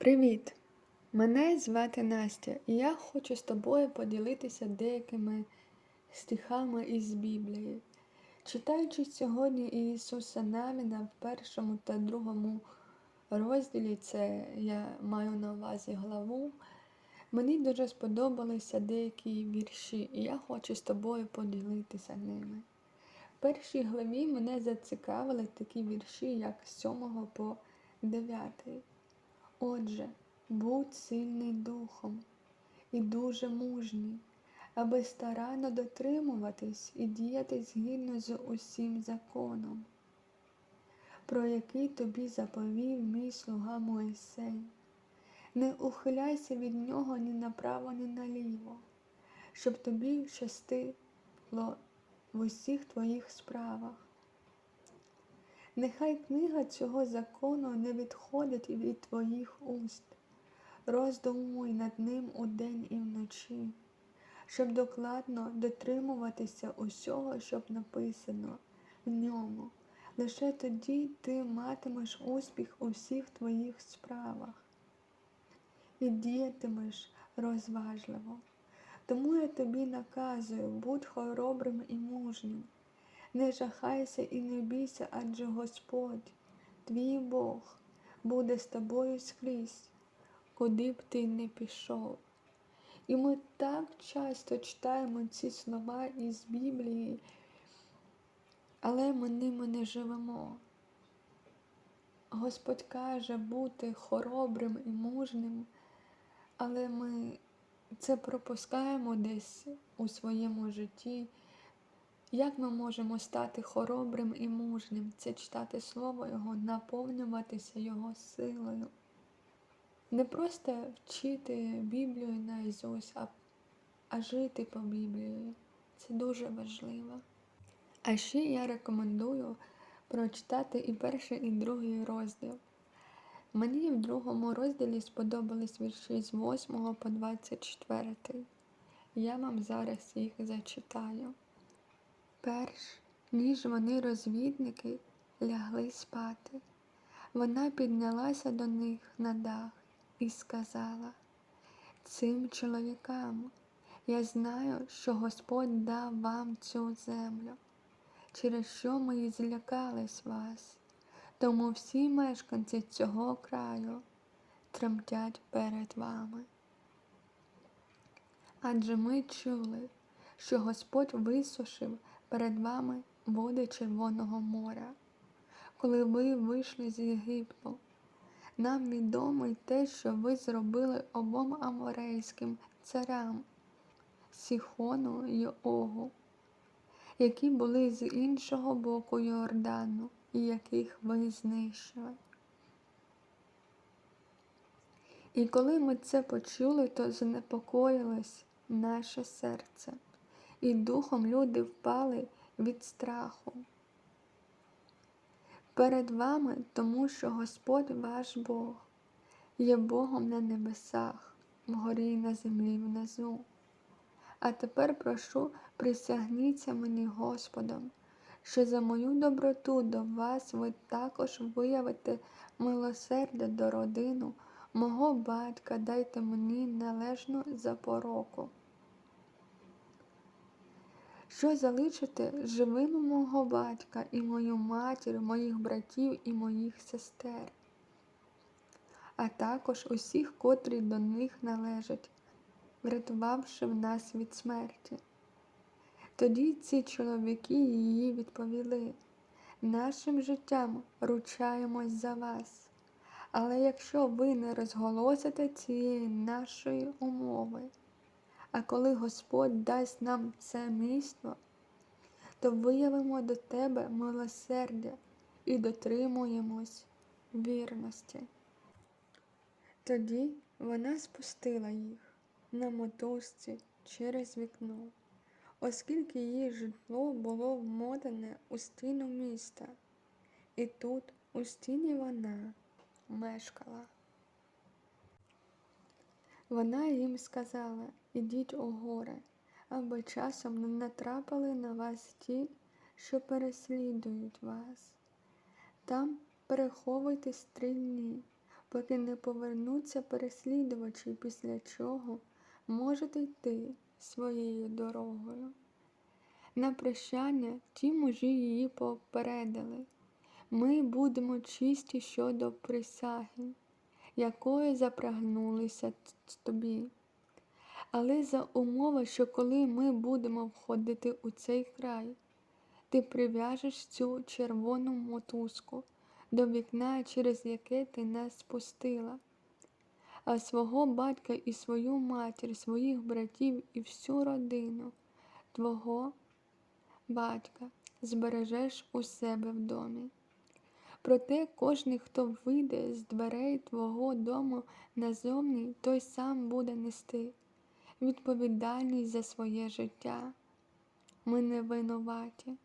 Привіт! Мене звати Настя, і я хочу з тобою поділитися деякими стихами із Біблії. Читаючи сьогодні Ісуса Навіна в першому та другому розділі, це я маю на увазі главу, мені дуже сподобалися деякі вірші, і я хочу з тобою поділитися ними. В першій главі мене зацікавили такі вірші, як з 7 по 9. Отже, будь сильний духом і дуже мужній, аби старанно дотримуватись і діяти згідно з усім законом, про який тобі заповів мій слуга Моїсей. Не ухиляйся від нього ні направо, ні наліво, щоб тобі щастило в усіх твоїх справах. Нехай книга цього закону не відходить від твоїх уст, роздумуй над ним удень і вночі, щоб докладно дотримуватися усього, що написано в ньому. Лише тоді ти матимеш успіх у всіх твоїх справах і діятимеш розважливо. Тому я тобі наказую, будь хоробрим і мужнім. Не жахайся і не бійся, адже Господь, твій Бог, буде з тобою скрізь, куди б ти не пішов. І ми так часто читаємо ці слова із Біблії, але ми ними не живемо. Господь каже бути хоробрим і мужним, але ми це пропускаємо десь у своєму житті. Як ми можемо стати хоробрим і мужнім? Це читати Слово Його, наповнюватися Його силою. Не просто вчити Біблію наізусть, а, а жити по Біблії. Це дуже важливо. А ще я рекомендую прочитати і перший, і другий розділ. Мені в другому розділі сподобались вірші з 8 по 24. Я вам зараз їх зачитаю. Перш ніж вони, розвідники, лягли спати, вона піднялася до них на дах і сказала цим чоловікам, я знаю, що Господь дав вам цю землю, через що ми і злякались вас, тому всі мешканці цього краю тремтять перед вами. Адже ми чули, що Господь висушив перед вами води Червоного моря, коли ви вийшли з Єгипту. Нам відомо й те, що ви зробили обом аморейським царям Сіхону й Огу, які були з іншого боку Йордану, і яких ви знищили. І коли ми це почули, то занепокоїлось наше серце і духом люди впали від страху. Перед вами, тому що Господь ваш Бог є Богом на небесах, вгорі і на землі внизу. А тепер прошу, присягніться мені Господом, що за мою доброту до вас ви також виявите милосердя до родину мого батька, дайте мені належну запороку що залишите живими мого батька і мою матір, моїх братів і моїх сестер, а також усіх, котрі до них належать, врятувавши в нас від смерті. Тоді ці чоловіки її відповіли нашим життям ручаємось за вас. Але якщо ви не розголосите цієї нашої умови, а коли Господь дасть нам це місто, то виявимо до тебе милосердя і дотримуємось вірності. Тоді вона спустила їх на мотузці через вікно, оскільки її житло було вмотане у стіну міста, і тут у стіні вона мешкала. Вона їм сказала Ідіть у гори, аби часом не натрапили на вас ті, що переслідують вас. Там переховуйтесь три дні, поки не повернуться переслідувачі, після чого можете йти своєю дорогою. На прощання ті мужі її попередили. Ми будемо чисті щодо присяги, якою запрагнулися тобі. Але за умови, що коли ми будемо входити у цей край, ти прив'яжеш цю червону мотузку до вікна, через яке ти нас спустила, а свого батька і свою матір, своїх братів і всю родину твого батька збережеш у себе в домі. Проте кожний, хто вийде з дверей твого дому назовні, той сам буде нести відповідальність за своє життя. Ми не винуваті.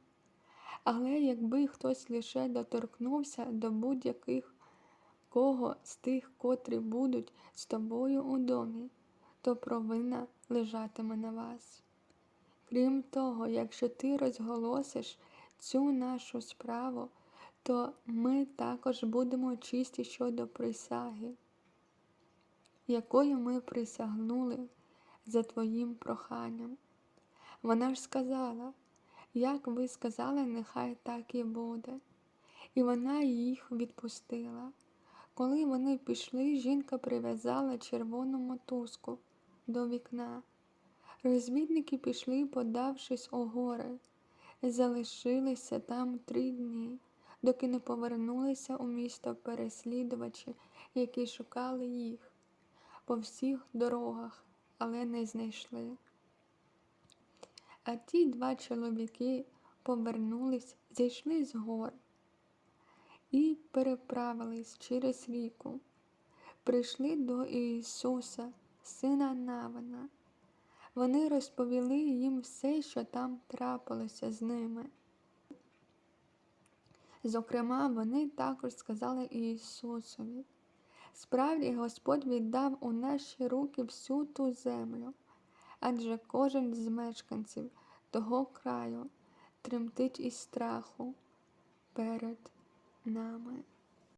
Але якби хтось лише доторкнувся до будь-яких кого з тих, котрі будуть з тобою у домі, то провина лежатиме на вас. Крім того, якщо ти розголосиш цю нашу справу, то ми також будемо чисті щодо присяги, якою ми присягнули за твоїм проханням. Вона ж сказала, як ви сказали, нехай так і буде. І вона їх відпустила. Коли вони пішли, жінка прив'язала червону мотузку до вікна. Розвідники пішли, подавшись у гори, залишилися там три дні, доки не повернулися у місто переслідувачі, які шукали їх по всіх дорогах, але не знайшли. А ті два чоловіки повернулись, зійшли з гор і переправились через ріку, прийшли до Ісуса, сина Навина. Вони розповіли їм все, що там трапилося з ними. Зокрема, вони також сказали Ісусові, справді Господь віддав у наші руки всю ту землю, адже кожен з мешканців того краю тремтить із страху перед нами.